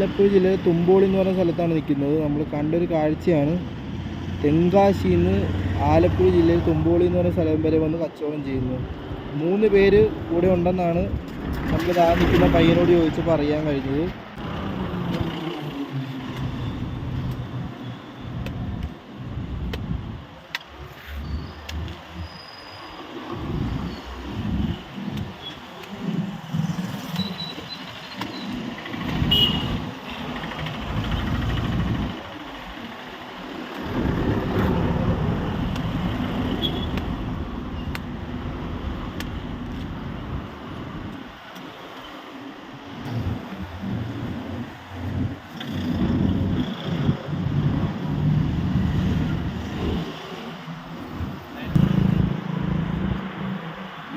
ആലപ്പുഴ ജില്ലയിലെ തുമ്പോളി എന്ന് പറയുന്ന സ്ഥലത്താണ് നിൽക്കുന്നത്. നമ്മൾ കണ്ടൊരു കാഴ്ചയാണ്. തെങ്കാശിയിൽ നിന്ന് ആലപ്പുഴ ജില്ലയിൽ തുമ്പോളി എന്ന് പറയുന്ന സ്ഥലം വരെ വന്ന് കച്ചവടം ചെയ്യുന്നു. മൂന്ന് പേര് കൂടെ ഉണ്ടെന്നാണ് നമ്മൾ ആ നിൽക്കുന്ന പയ്യനോട് ചോദിച്ചപ്പോൾ അറിയാൻ കഴിഞ്ഞത്.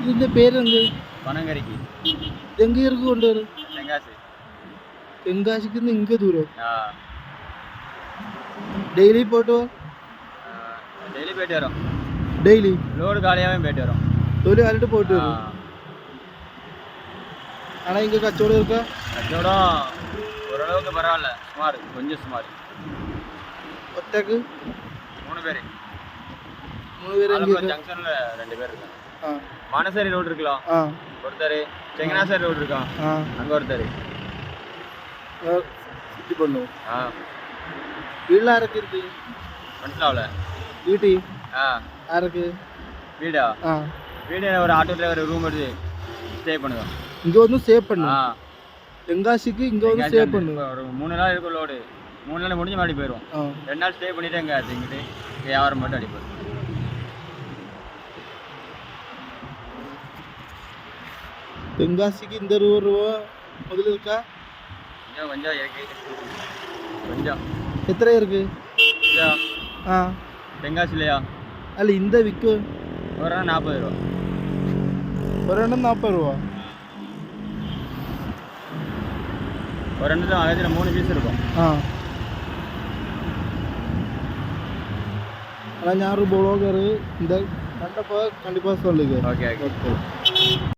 ഇതിൻ്റെ പേരെന്ത് പനങ്കരിക്ക് തെങ്കീർക്ക് കൊണ്ടുവരും തെങ്കാശി തെങ്കാശിക്ക് നിന്ന് ഇങ്ക ദൂരം ആ ഡെയിലി പോയിട്ട് டெய்லி போயிட்டு வரோம் ഡെയിലി லோடு காலியாகவே போயிட்டு வரோம் ഒരു കാലത്ത് പോയിട്ട് ஆ. വരും ஆனால் இங்கே கச்சவடம் இருக்கா கச்சவடம் ஓரளவுக்கு பரவாயில்ல சுமார் கொஞ்சம் சுமார் ஒத்தக்கு மூணு பேர் மூணு பேர் எங்கே ஆலப்புழா ஜங்ஷனில் ரெண்டு பேர் இருக்காங்க ஆ மானசேரி ரோடு இருக்கலாம் ஆ. ஒருத்தர் செங்கனாசேரி ரோடு இருக்கான் ஆ. அங்கே ஒருத்தர். சுற்றி பண்ணுவோம். ஆ. வீட்டில் யாருக்கு இருக்கு? மனசிலாவில் வீட்டு? ஆ. யாருக்கு? வீடா? ஆ. வீடு ஒரு ஆட்டோ டிரைவர் ரூம் எடுத்து ஸ்டே பண்ணுவோம். இங்கே வந்து சேவ் ஆ. பண்ணும் தெங்காசிக்கு இங்கே வந்து சேவ் பண்ணும் ஒரு மூணு நாள் இருக்கும் லோடு மூணு நாள் முடிஞ்சு மறுபடியும் போயிடுவோம் ஆ. ரெண்டு நாள் ஸ்டே பண்ணிட்டு எங்கே இங்கிட்டு. வியாபாரம் மட்டும் அடிப்போம் தெங்காசிக்கு இந்த இருபது ரூபா முதல்ல இருக்கா? கொஞ்சம் இருக்கு. கொஞ்சம் எத்தனை இருக்கு? ஆ. தெங்காசிலையா அல்ல இந்த விக்கு. ஒரு நாற்பது ரூபா. ஒரு எண்ணம் நாற்பது ரூபா. ஒரு ரெண்டு அதில் மூணு பீஸ் இருக்கும். ஆ. ஆனால் ப்ளாகரு இந்த கண்டப்போ கண்டிப்பாக சொல்லுங்க. Okay okay. ஓகே.